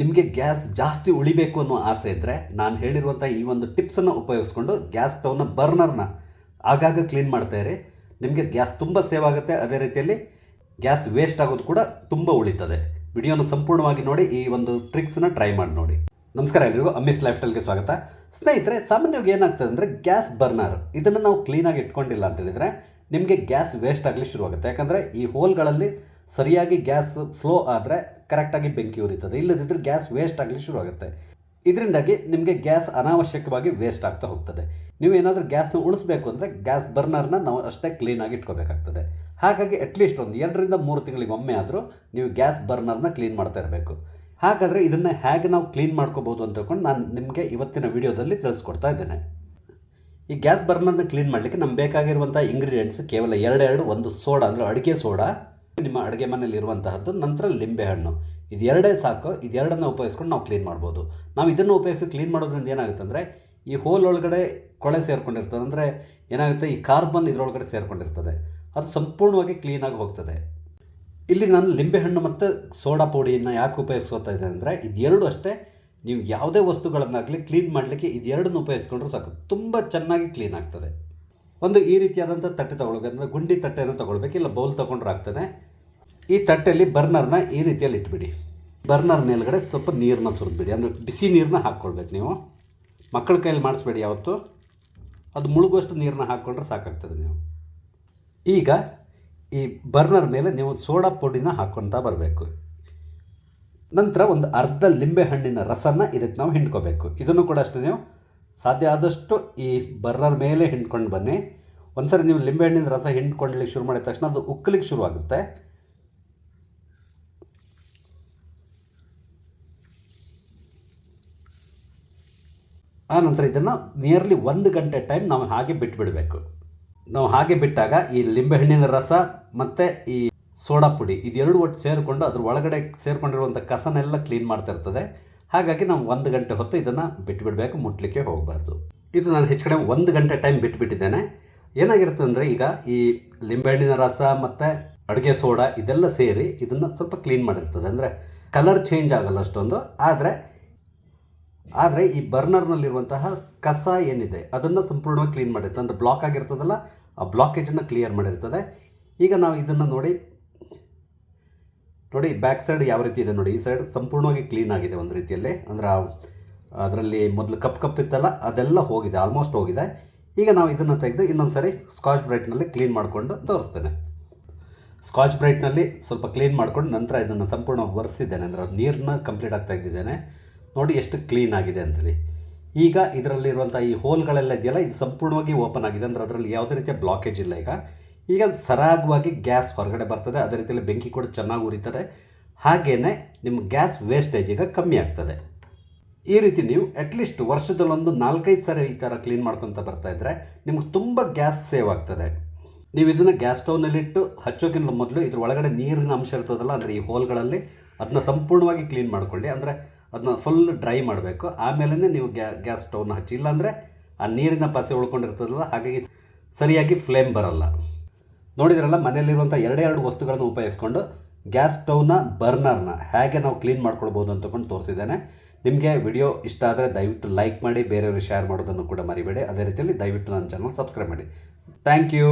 ನಿಮಗೆ ಗ್ಯಾಸ್ ಜಾಸ್ತಿ ಉಳಿಬೇಕು ಅನ್ನೋ ಆಸೆ ಇದ್ದರೆ ನಾನು ಹೇಳಿರುವಂಥ ಈ ಒಂದು ಟಿಪ್ಸನ್ನು ಉಪಯೋಗಿಸ್ಕೊಂಡು ಗ್ಯಾಸ್ ಸ್ಟವ್ನ ಬರ್ನರ್ನ ಆಗಾಗ ಕ್ಲೀನ್ ಮಾಡ್ತಾ ಇರಿ. ನಿಮಗೆ ಗ್ಯಾಸ್ ತುಂಬ ಸೇವ್ ಆಗುತ್ತೆ. ಅದೇ ರೀತಿಯಲ್ಲಿ ಗ್ಯಾಸ್ ವೇಸ್ಟ್ ಆಗೋದು ಕೂಡ ತುಂಬ ಉಳಿತದೆ. ವಿಡಿಯೋನ ಸಂಪೂರ್ಣವಾಗಿ ನೋಡಿ, ಈ ಒಂದು ಟ್ರಿಕ್ಸನ್ನು ಟ್ರೈ ಮಾಡಿ ನೋಡಿ. ನಮಸ್ಕಾರ ಎಲ್ರಿಗೂ ಅಮ್ಮಿಸ್ ಲೈಫ್ ಸ್ಟೈಲ್ಗೆ ಸ್ವಾಗತ. ಸ್ನೇಹಿತರೆ, ಸಾಮಾನ್ಯವಾಗಿ ಏನಾಗ್ತದೆ ಅಂದರೆ ಗ್ಯಾಸ್ ಬರ್ನರ್ ಇದನ್ನು ನಾವು ಕ್ಲೀನಾಗಿ ಇಟ್ಕೊಂಡಿಲ್ಲ ಅಂತ ಹೇಳಿದರೆ ನಿಮಗೆ ಗ್ಯಾಸ್ ವೇಸ್ಟ್ ಆಗಲಿ ಶುರುವಾಗುತ್ತೆ. ಯಾಕಂದರೆ ಈ ಹೋಲ್ಗಳಲ್ಲಿ ಸರಿಯಾಗಿ ಗ್ಯಾಸ್ ಫ್ಲೋ ಆದರೆ ಕರೆಕ್ಟಾಗಿ ಬೆಂಕಿ ಉರಿತದೆ. ಇಲ್ಲದಿದ್ದರೆ ಗ್ಯಾಸ್ ವೇಸ್ಟ್ ಆಗಲಿ ಶುರುವಾಗುತ್ತೆ ಇದರಿಂದಾಗಿ ನಿಮಗೆ ಗ್ಯಾಸ್ ಅನಾವಶ್ಯಕವಾಗಿ ವೇಸ್ಟ್ ಆಗ್ತಾ ಹೋಗ್ತದೆ. ನೀವು ಏನಾದರೂ ಗ್ಯಾಸ್ನ ಉಳಿಸ್ಬೇಕು ಅಂದರೆ ಗ್ಯಾಸ್ ಬರ್ನರ್ನ ನಾವು ಅಷ್ಟೇ ಕ್ಲೀನಾಗಿ ಇಟ್ಕೋಬೇಕಾಗ್ತದೆ. ಹಾಗಾಗಿ ಅಟ್ಲೀಸ್ಟ್ ಒಂದು ಎರಡರಿಂದ ಮೂರು ತಿಂಗಳಿಗೆ ಒಮ್ಮೆ ಆದರೂ ನೀವು ಗ್ಯಾಸ್ ಬರ್ನರ್ನ ಕ್ಲೀನ್ ಮಾಡ್ತಾ ಇರಬೇಕು. ಹಾಗಾದರೆ ಇದನ್ನು ಹೇಗೆ ನಾವು ಕ್ಲೀನ್ ಮಾಡ್ಕೋಬೋದು ಅಂತ ತಿಳ್ಕೊಂಡು ನಾನು ನಿಮಗೆ ಇವತ್ತಿನ ವಿಡಿಯೋದಲ್ಲಿ ತಿಳಿಸ್ಕೊಡ್ತಾ ಇದ್ದೇನೆ. ಈ ಗ್ಯಾಸ್ ಬರ್ನರ್ನ ಕ್ಲೀನ್ ಮಾಡಲಿಕ್ಕೆ ನಮ್ಗೆ ಬೇಕಾಗಿರುವಂಥ ಇಂಗ್ರೀಡಿಯೆಂಟ್ಸ್ ಕೇವಲ ಎರಡೆರಡು ಒಂದು ಸೋಡಾ ಅಂದರೆ ಅಡುಗೆ ಸೋಡಾ ನಿಮ್ಮ ಅಡುಗೆ ಮನೇಲಿ ಇರುವಂತಹದ್ದು ನಂತರ ಲಿಂಬೆಹಣ್ಣು ಇದೆರಡೇ ಸಾಕು. ಇದೆರಡನ್ನು ಉಪಯೋಗಿಸ್ಕೊಂಡು ನಾವು ಕ್ಲೀನ್ ಮಾಡ್ಬೋದು. ನಾವು ಇದನ್ನು ಉಪಯೋಗಿಸಿ ಕ್ಲೀನ್ ಮಾಡೋದ್ರಿಂದ ಏನಾಗುತ್ತೆ ಅಂದರೆ ಈ ಹೋಲ್ ಒಳಗಡೆ ಕೊಳೆ ಸೇರಿಕೊಂಡಿರ್ತದೆ. ಅಂದರೆ ಏನಾಗುತ್ತೆ, ಈ ಕಾರ್ಬನ್ ಇದರೊಳಗಡೆ ಸೇರಿಕೊಂಡಿರ್ತದೆ. ಅದು ಸಂಪೂರ್ಣವಾಗಿ ಕ್ಲೀನಾಗಿ ಹೋಗ್ತದೆ. ಇಲ್ಲಿ ನಾನು ಲಿಂಬೆಹಣ್ಣು ಮತ್ತು ಸೋಡಾ ಪುಡಿಯನ್ನು ಯಾಕೆ ಉಪಯೋಗಿಸ್ತಾ ಇದ್ದೇನೆ ಅಂದರೆ ಇದೆರಡು ಅಷ್ಟೇ. ನೀವು ಯಾವುದೇ ವಸ್ತುಗಳನ್ನಾಗಲಿ ಕ್ಲೀನ್ ಮಾಡಲಿಕ್ಕೆ ಇದೆರಡನ್ನು ಉಪಯೋಗಿಸ್ಕೊಂಡ್ರೆ ಸಾಕು. ತುಂಬ ಚೆನ್ನಾಗಿ ಕ್ಲೀನ್ ಆಗ್ತದೆ. ಒಂದು ಈ ರೀತಿಯಾದಂಥ ತಟ್ಟೆ ತೊಗೊಳ್ಬೇಕು. ಅಂದರೆ ಗುಂಡಿ ತಟ್ಟೆಯನ್ನು ತೊಗೊಳ್ಬೇಕು. ಇಲ್ಲ ಬೌಲ್ ತೊಗೊಂಡ್ರೆ ಆಗ್ತದೆ. ಈ ತಟ್ಟೆಯಲ್ಲಿ ಬರ್ನರ್ನ ಈ ರೀತಿಯಲ್ಲಿ ಇಟ್ಬಿಡಿ. ಬರ್ನರ್ ಮೇಲ್ಗಡೆ ಸ್ವಲ್ಪ ನೀರನ್ನ ಸುರಿದ್ಬಿಡಿ. ಅಂದರೆ ಬಿಸಿ ನೀರನ್ನ ಹಾಕ್ಕೊಳ್ಬೇಕು ನೀವು. ಮಕ್ಕಳ ಕೈಯಲ್ಲಿ ಮಾಡಿಸ್ಬೇಡಿ ಯಾವತ್ತು. ಅದು ಮುಳುಗುವಷ್ಟು ನೀರನ್ನ ಹಾಕ್ಕೊಂಡ್ರೆ ಸಾಕಾಗ್ತದೆ ನೀವು. ಈಗ ಈ ಬರ್ನರ್ ಮೇಲೆ ನೀವು ಸೋಡಾ ಪುಡಿನ ಹಾಕ್ಕೊಳ್ತಾ ಬರಬೇಕು. ನಂತರ ಒಂದು ಅರ್ಧ ಲಿಂಬೆ ಹಣ್ಣಿನ ರಸನ ಇದಕ್ಕೆ ನಾವು ಹಿಂಡ್ಕೋಬೇಕು. ಇದನ್ನು ಕೂಡ ಅಷ್ಟೇ ನೀವು ಸಾಧ್ಯ ಆದಷ್ಟು ಈ ಬರ್ನರ್ ಮೇಲೆ ಹಿಂಡ್ಕೊಂಡು ಬನ್ನಿ. ಒಂದ್ಸರಿ ನೀವು ಲಿಂಬೆಹಣ್ಣಿನ ರಸ ಹಿಂಡ್ಕೊಳ್ಲಿಕ್ಕೆ ಶುರು ಮಾಡಿದ ತಕ್ಷಣ ಅದು ಉಕ್ಕಲಿಕ್ಕೆ ಶುರುವಾಗುತ್ತೆ. ಆ ನಂತರ ಇದನ್ನು ನಿಯರ್ಲಿ ಒಂದು ಗಂಟೆ ಟೈಮ್ ನಾವು ಹಾಗೆ ಬಿಟ್ಟುಬಿಡಬೇಕು ನಾವು ಹಾಗೆ ಬಿಟ್ಟಾಗ ಈ ಲಿಂಬೆಹಣ್ಣಿನ ರಸ ಮತ್ತು ಈ ಸೋಡಾ ಪುಡಿ ಇದೆರಡು ಒಟ್ಟು ಸೇರಿಕೊಂಡು ಅದ್ರ ಒಳಗಡೆ ಸೇರಿಕೊಂಡಿರುವಂಥ ಕಸನೆಲ್ಲ ಕ್ಲೀನ್ ಮಾಡ್ತಾ ಇರ್ತದೆ. ಹಾಗಾಗಿ ನಾವು ಒಂದು ಗಂಟೆ ಹೊತ್ತು ಇದನ್ನು ಬಿಟ್ಟುಬಿಡಬೇಕು ಮುಟ್ಲಿಕ್ಕೆ ಹೋಗಬಾರ್ದು. ಇದು ನಾನು ಹೆಚ್ಚು ಕಡೆ ಒಂದು ಗಂಟೆ ಟೈಮ್ ಬಿಟ್ಬಿಟ್ಟಿದ್ದೇನೆ. ಏನಾಗಿರುತ್ತೆ ಅಂದರೆ ಈಗ ಈ ಲಿಂಬೆಹಣ್ಣಿನ ರಸ ಮತ್ತು ಅಡುಗೆ ಸೋಡಾ ಇದೆಲ್ಲ ಸೇರಿ ಇದನ್ನು ಸ್ವಲ್ಪ ಕ್ಲೀನ್ ಮಾಡಿರ್ತದೆ. ಅಂದರೆ ಕಲರ್ ಚೇಂಜ್ ಆಗಲ್ಲ ಅಷ್ಟೊಂದು. ಆದರೆ ಆದರೆ ಈ ಬರ್ನರ್ನಲ್ಲಿರುವಂತಹ ಕಸ ಏನಿದೆ, ಅದನ್ನು ಸಂಪೂರ್ಣವಾಗಿ ಕ್ಲೀನ್ ಮಾಡಿರ್ತದೆ ಅಂದರೆ ಬ್ಲಾಕ್ ಆಗಿರ್ತದಲ್ಲ, ಆ ಬ್ಲಾಕೇಜನ್ನು ಕ್ಲಿಯರ್ ಮಾಡಿರ್ತದೆ. ಈಗ ನಾವು ಇದನ್ನು ನೋಡಿ ನೋಡಿ ಬ್ಯಾಕ್ ಸೈಡ್ ಯಾವ ರೀತಿ ಇದೆ ನೋಡಿ. ಈ ಸೈಡ್ ಸಂಪೂರ್ಣವಾಗಿ ಕ್ಲೀನ್ ಆಗಿದೆ ಒಂದು ರೀತಿಯಲ್ಲಿ. ಅಂದರೆ ಅದರಲ್ಲಿ ಮೊದಲು ಕಪ್ ಕಪ್ ಇತ್ತಲ್ಲ, ಅದೆಲ್ಲ ಹೋಗಿದೆ ಆಲ್ಮೋಸ್ಟ್ ಹೋಗಿದೆ. ಈಗ ನಾವು ಇದನ್ನು ತೆಗೆದು ಇನ್ನೊಂದು ಸರಿ ಸ್ಕಾಚ್ ಬ್ರೈಟ್ನಲ್ಲಿ ಕ್ಲೀನ್ ಮಾಡಿಕೊಂಡು ತೋರಿಸ್ತೇನೆ. ಸ್ಕಾಚ್ ಬ್ರೈಟ್ನಲ್ಲಿ ಸ್ವಲ್ಪ ಕ್ಲೀನ್ ಮಾಡಿಕೊಂಡು ನಂತರ ಇದನ್ನು ಸಂಪೂರ್ಣವಾಗಿ ಒರೆಸಿದ್ದೇನೆ. ಅಂದರೆ ನೀರನ್ನ ಕಂಪ್ಲೀಟ್ ಆಗ್ತಾ ಇದ್ದಿದ್ದೇನೆ. ನೋಡಿ ಎಷ್ಟು ಕ್ಲೀನ್ ಆಗಿದೆ ಅಂತೇಳಿ. ಈಗ ಇದರಲ್ಲಿರುವಂಥ ಈ ಹೋಲ್ಗಳೆಲ್ಲ ಇದೆಯಲ್ಲ, ಇದು ಸಂಪೂರ್ಣವಾಗಿ ಓಪನ್ ಆಗಿದೆ. ಅಂದರೆ ಅದರಲ್ಲಿ ಯಾವುದೇ ರೀತಿಯ ಬ್ಲಾಕೇಜ್ ಇಲ್ಲ ಈಗ. ಈಗ ಸರಾಗವಾಗಿ ಗ್ಯಾಸ್ ಹೊರಗಡೆ ಬರ್ತದೆ. ಅದೇ ರೀತಿಯಲ್ಲಿ ಬೆಂಕಿ ಕೂಡ ಚೆನ್ನಾಗಿ ಉರಿತದೆ. ಹಾಗೆಯೇ ನಿಮ್ಮ ಗ್ಯಾಸ್ ವೇಸ್ಟೇಜ್ ಈಗ ಕಮ್ಮಿ ಆಗ್ತದೆ. ಈ ರೀತಿ ನೀವು ಅಟ್ಲೀಸ್ಟ್ ವರ್ಷದಲ್ಲೊಂದು ನಾಲ್ಕೈದು ಸರಿ ಈ ಥರ ಕ್ಲೀನ್ ಮಾಡ್ಕೊತ ಬರ್ತಾ ಇದ್ದರೆ ನಿಮ್ಗೆ ತುಂಬ ಗ್ಯಾಸ್ ಸೇವ್ ಆಗ್ತದೆ. ನೀವು ಇದನ್ನು ಗ್ಯಾಸ್ ಸ್ಟೌವ್ನಲ್ಲಿಟ್ಟು ಹಚ್ಚೋಕ್ಕಿಂತ ಮೊದಲು ಇದ್ರ ಒಳಗಡೆ ನೀರಿನ ಅಂಶ ಇರ್ತದಲ್ಲ, ಅಂದರೆ ಈ ಹೋಲ್ಗಳಲ್ಲಿ ಅದನ್ನ ಸಂಪೂರ್ಣವಾಗಿ ಕ್ಲೀನ್ ಮಾಡಿಕೊಳ್ಳಿ. ಅಂದರೆ ಅದನ್ನ ಫುಲ್ ಡ್ರೈ ಮಾಡಬೇಕು. ಆಮೇಲೆ ನೀವು ಗ್ಯಾ, ಗ್ಯಾಸ್ ಸ್ಟೌವ್ನ ಹಚ್ಚಿ, ಇಲ್ಲಾಂದರೆ ಆ ನೀರಿನ ಪಸೆ ಉಳ್ಕೊಂಡಿರ್ತದಲ್ಲ, ಹಾಗಾಗಿ ಸರಿಯಾಗಿ ಫ್ಲೇಮ್ ಬರಲ್ಲ. ನೋಡಿದ್ರಲ್ಲ ಮನೆಯಲ್ಲಿರುವಂಥ ಎರಡೇ ಎರಡು ವಸ್ತುಗಳನ್ನು ಉಪಯೋಗಿಸ್ಕೊಂಡು ಗ್ಯಾಸ್ ಸ್ಟೌವ್ನ ಬರ್ನರ್ನ ಹೇಗೆ ನಾವು ಕ್ಲೀನ್ ಮಾಡ್ಕೊಳ್ಬೋದು ಅಂತ ತಗೊಂಡು ತೋರಿಸಿದ್ದೇನೆ. ನಿಮಗೆ ವಿಡಿಯೋ ಇಷ್ಟ ಆದರೆ ದಯವಿಟ್ಟು ಲೈಕ್ ಮಾಡಿ ಬೇರೆಯವರು ಶೇರ್ ಮಾಡೋದನ್ನು ಕೂಡ ಮರಿಬೇಡಿ. ಅದೇ ರೀತಿಯಲ್ಲಿ ದಯವಿಟ್ಟು ನನ್ನ ಚಾನಲ್ ಸಬ್ಸ್ಕ್ರೈಬ್ ಮಾಡಿ. Thank you